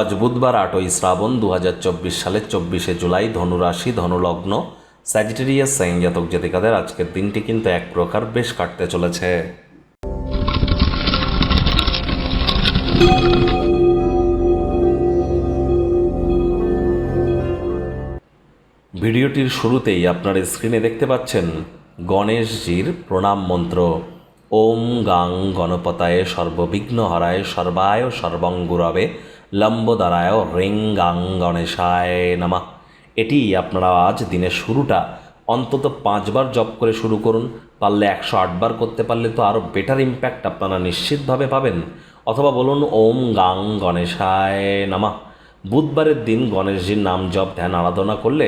আজ বুধবার আটই শ্রাবণ দু হাজার চব্বিশ সালের চব্বিশে জুলাই ধনুরাশি, ধনুলগ্ন স্যাজিটেরিয়াস সাইন জাতক জাতিকাদের আজকের দিনটি কিন্তু এক প্রকার বেশ কাটতে চলেছে। ভিডিওটির শুরুতেই আপনার স্ক্রিনে দেখতে পাচ্ছেন গণেশজির প্রণাম মন্ত্র। ওম গাং গণপতায় সর্ববিঘ্ন হরায় সর্বায় সর্বঙ্গুরবে লম্বদারায় গাং গণেশায় নামা। এটি আপনারা আজ দিনের শুরুটা। অন্তত পাঁচবার জপ করে শুরু করুন। পারলে একশো আটবার করতে পারলে তো আরও বেটার ইম্প্যাক্ট আপনারা নিশ্চিতভাবে পাবেন। অথবা বলুন, ওম গাং গণেশায় নামা। বুধবারের দিন গণেশজির নাম জপ, ধ্যান, আরাধনা করলে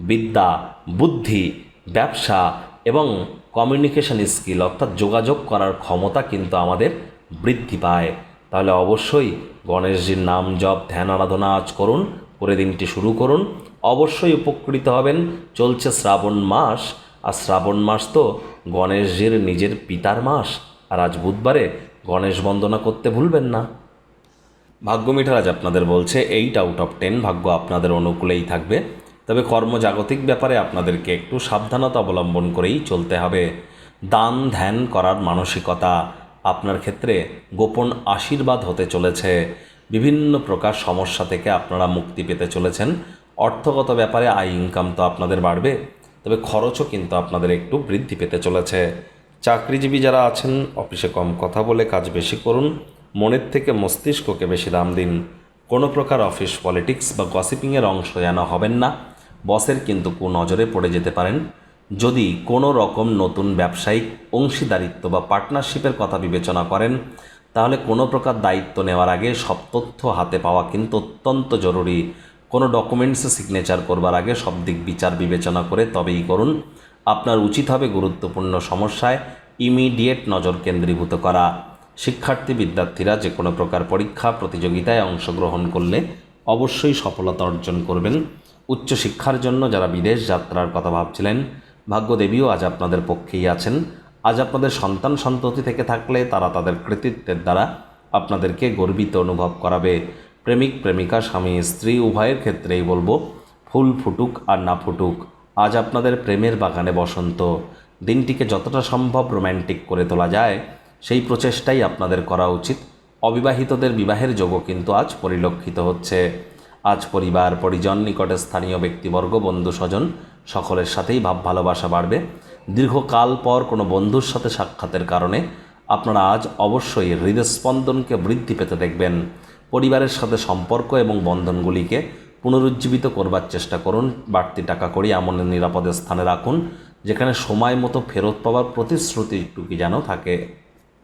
বিদ্যা, বুদ্ধি, ব্যবসা এবং কমিউনিকেশন স্কিল অর্থাৎ যোগাযোগ করার ক্ষমতা কিন্তু আমাদের বৃদ্ধি পায়। তাহলে অবশ্যই গণেশজির নাম জপ, ধ্যান, আরাধনা আজ করুন করে দিনটি শুরু করুন। অবশ্যই উপকৃত হবেন। চলছে শ্রাবণ মাস, আর শ্রাবণ মাস তো গণেশজির নিজের পিতার মাস, আর আজ বুধবারে গণেশ বন্দনা করতে ভুলবেন না। ভাগ্য মিটার আজ আপনাদের বলছে এইট আউট অফ টেন ভাগ্য আপনাদের অনুকূলেই থাকবে। তবে কর্মজাগতিক ব্যাপারে আপনাদেরকে একটু সাবধানতা অবলম্বন করেই চলতে হবে। দান, ধ্যান করার মানসিকতা আপনার ক্ষেত্রে গোপন আশীর্বাদ হতে চলেছে। বিভিন্ন প্রকার সমস্যা থেকে আপনারা মুক্তি পেতে চলেছেন। অর্থগত ব্যাপারে আয় ইনকাম তো আপনাদের বাড়বে, তবে খরচও কিন্তু আপনাদের একটু বৃদ্ধি পেতে চলেছে। চাকরিজীবী যারা আছেন, অফিসে কম কথা বলে কাজ বেশি করুন। মনের থেকে মস্তিষ্ককে বেশি দাম দিন। কোনো প্রকার অফিস পলিটিক্স বা গসিপিংয়ের অংশ যেন হবেন না। বসের কিন্তু কুনজরে পড়ে যেতে পারেন। যদি কোনো রকম নতুন ব্যবসায়িক, অংশীদারিত্ব বা পার্টনারশিপের কথা বিবেচনা করেন, তাহলে কোনো প্রকার দায়িত্ব নেওয়ার আগে সব তথ্য হাতে পাওয়া কিন্তু অত্যন্ত জরুরি। কোনো ডকুমেন্টসে সিগনেচার করবার আগে সব দিক বিচার বিবেচনা করে তবেই করুন। আপনার উচিত হবে গুরুত্বপূর্ণ সমস্যায় ইমিডিয়েট নজর কেন্দ্রীভূত করা। শিক্ষার্থী, বিদ্যার্থীরা যে কোনো প্রকার পরীক্ষা, প্রতিযোগিতায় অংশগ্রহণ করলে অবশ্যই সফলতা অর্জন করবেন। উচ্চশিক্ষার জন্য যারা বিদেশ যাত্রার কথা ভাবছিলেন ভাগ্যদেবীও আজ আপনাদের পক্ষেই আছেন। আজ আপনাদের সন্তান সন্ততি থেকে থাকলে তারা তাদের কৃতিত্বের দ্বারা আপনাদেরকে গর্বিত অনুভব করাবে। প্রেমিক, প্রেমিকা, স্বামী, স্ত্রী, উভয়ের ক্ষেত্রেই বলব, ফুল ফুটুক আর না ফুটুক, আজ আপনাদের প্রেমের বাগানে বসন্ত। দিনটিকে যতটা সম্ভব রোম্যান্টিক করে তোলা যায়, সেই প্রচেষ্টাই আপনাদের করা উচিত। অবিবাহিতদের বিবাহের যোগও কিন্তু আজ পরিলক্ষিত হচ্ছে। আজ পরিবার, পরিজন, নিকটে স্থানীয় ব্যক্তিবর্গ বন্ধু স্বজন সকলের সাথেই ভাব ভালোবাসা বাড়বে। দীর্ঘকাল পর কোনো বন্ধুর সাথে সাক্ষাতের কারণে আপনারা আজ অবশ্যই হৃদস্পন্দনকে বৃদ্ধি পেতে দেখবেন। পরিবারের সাথে সম্পর্ক এবং বন্ধনগুলিকে পুনরুজ্জীবিত করবার চেষ্টা করুন। বাড়তি টাকা করি এমন নিরাপদের স্থানে রাখুন, যেখানে সময় মতো ফেরত পাওয়ার প্রতিশ্রুতিটুকু যেন থাকে।